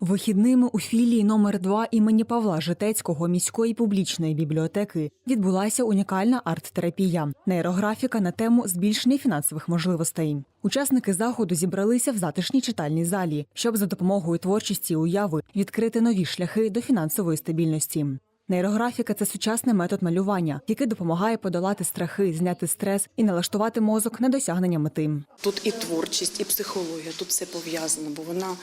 Вихідними у філії номер 2 імені Павла Житецького міської публічної бібліотеки відбулася унікальна арт-терапія нейрографіка на тему збільшення фінансових можливостей. Учасники заходу зібралися в затишній читальній залі, щоб за допомогою творчості і уяви відкрити нові шляхи до фінансової стабільності. Нейрографіка це сучасний метод малювання, який допомагає подолати страхи, зняти стрес і налаштувати мозок на досягнення мети. Тут і творчість, і психологія, тут все пов'язано, бо вона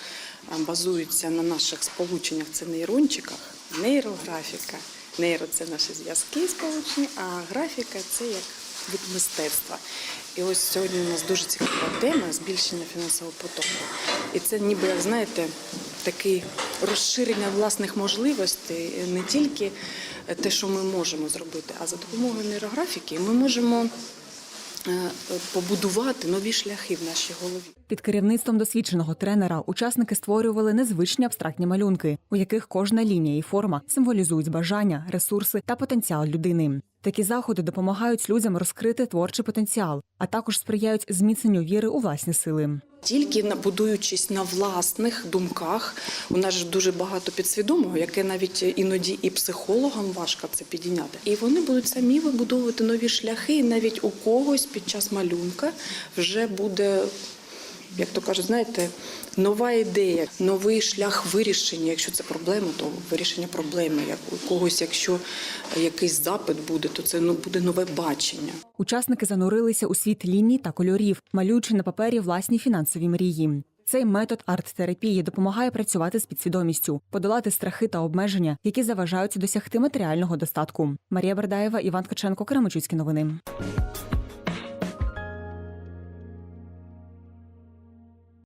базується на наших сполученнях, це нейрончиках, нейрографіка. Нейро це наші зв'язки сполучені, а графіка це як від мистецтва. І ось сьогодні у нас дуже цікава тема збільшення фінансового потоку. І це ніби, як знаєте, такий розширення власних можливостей, не тільки те, що ми можемо зробити, а за допомогою нейрографіки ми можемо е, побудувати нові шляхи в нашій голові. Під керівництвом досвідченого тренера учасники створювали незвичні абстрактні малюнки, у яких кожна лінія і форма символізують бажання, ресурси та потенціал людини. Такі заходи допомагають людям розкрити творчий потенціал, а також сприяють зміцненню віри у власні сили. Тільки будуючись на власних думках, у нас ж дуже багато підсвідомого, яке навіть іноді і психологам важко це підійняти. І вони будуть самі вибудовувати нові шляхи, і навіть у когось під час малюнка вже буде. Як то кажуть, знаєте, нова ідея, новий шлях вирішення. Якщо це проблема, то вирішення проблеми. Як у когось, якщо якийсь запит буде, то це ну буде нове бачення. Учасники занурилися у світ ліній та кольорів, малюючи на папері власні фінансові мрії. Цей метод арт-терапії допомагає працювати з підсвідомістю, подолати страхи та обмеження, які заважають досягти матеріального достатку. Марія Бердаєва, Іван Ткаченко, Кременчуцькі новини.